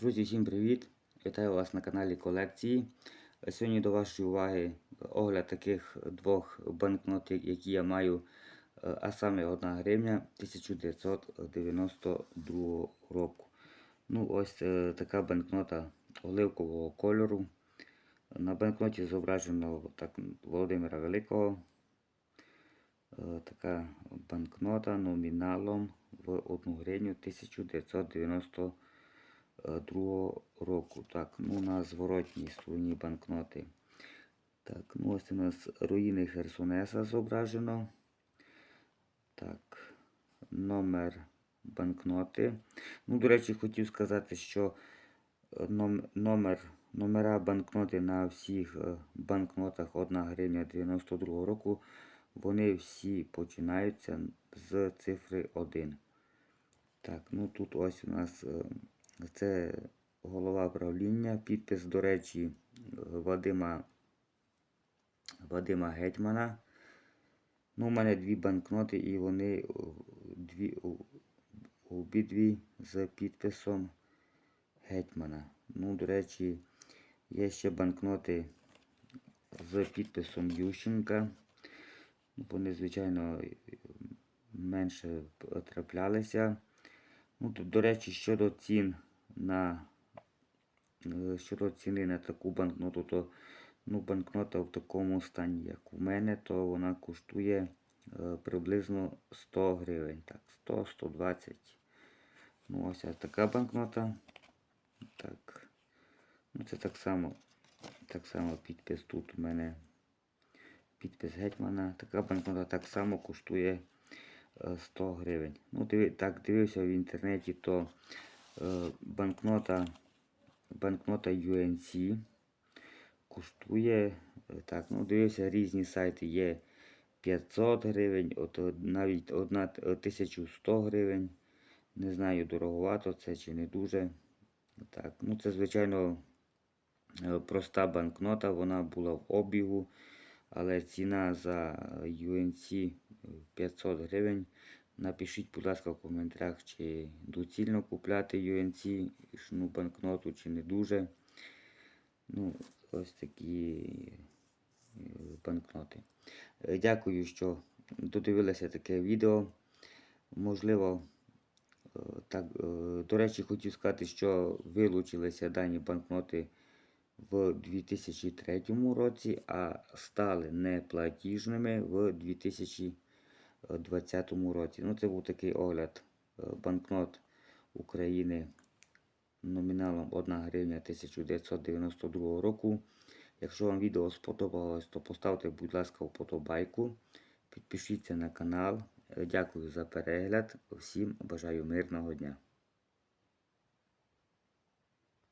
Друзі, всім привіт! Вітаю вас на каналі колекції. Сьогодні до вашої уваги огляд таких двох банкнот, які я маю, е, а саме 1 гривня 1992 року. Ну, ось е, така банкнота оливкового кольору. На банкноті зображено так, Володимира Великого. Е, Така банкнота номіналом в 1 гривню 1992 другого року. Так, ну на зворотній стороні банкноти. Так, ну ось у нас руїни Херсонеса зображено. Так, номер банкноти. Ну, до речі, хотів сказати, що е, номер, номера банкноти на всіх е, банкнотах 1 гривня 92 року, вони всі починаються з цифри 1. Так, ну тут ось у нас е, це голова правління, підпис, до речі, Вадима, Вадима Гетьмана. Ну, у мене дві банкноти, і вони дві, обидві з підписом Гетьмана. Ну, до речі, є ще банкноти з підписом Ющенка. Вони, звичайно, менше траплялися. Ну, до речі, щодо цін на е, щодо ціни на таку банкноту, то ну, банкнота в такому стані, як у мене, то вона коштує е, приблизно 100 гривень. Так, 100-120. Ну, ось така банкнота. Так. Ну, це так само. Так само підпис тут у мене. Підпис гетьмана. Така банкнота так само коштує е, 100 гривень. Ну, диви, так, дивився в інтернеті, то е, банкнота, банкнота UNC коштує. е, Так, ну, дивився різні сайти. Є 500 гривень, от, е, навіть одна е, 1100 гривень. Не знаю, дороговато це чи не дуже. Так, ну це, звичайно, проста банкнота, вона була в обігу, але ціна за UNC 500 гривень. Напишіть, будь ласка, в коментарях, чи доцільно купляти UNC ну, банкноту, чи не дуже. Ну, ось такі е, банкноти. Е, Дякую, що додивилися таке відео. Можливо, е, так, до речі, хотів сказати, що вилучилися дані банкноти в 2003 році, а стали неплатіжними в 2020 році. Ну, це був такий огляд е, банкнот України номіналом 1 гривня 1992 року. Якщо вам відео сподобалось, то поставте, будь ласка, вподобайку. Підпишіться на канал. Е, Дякую за перегляд. Всім бажаю мирного дня.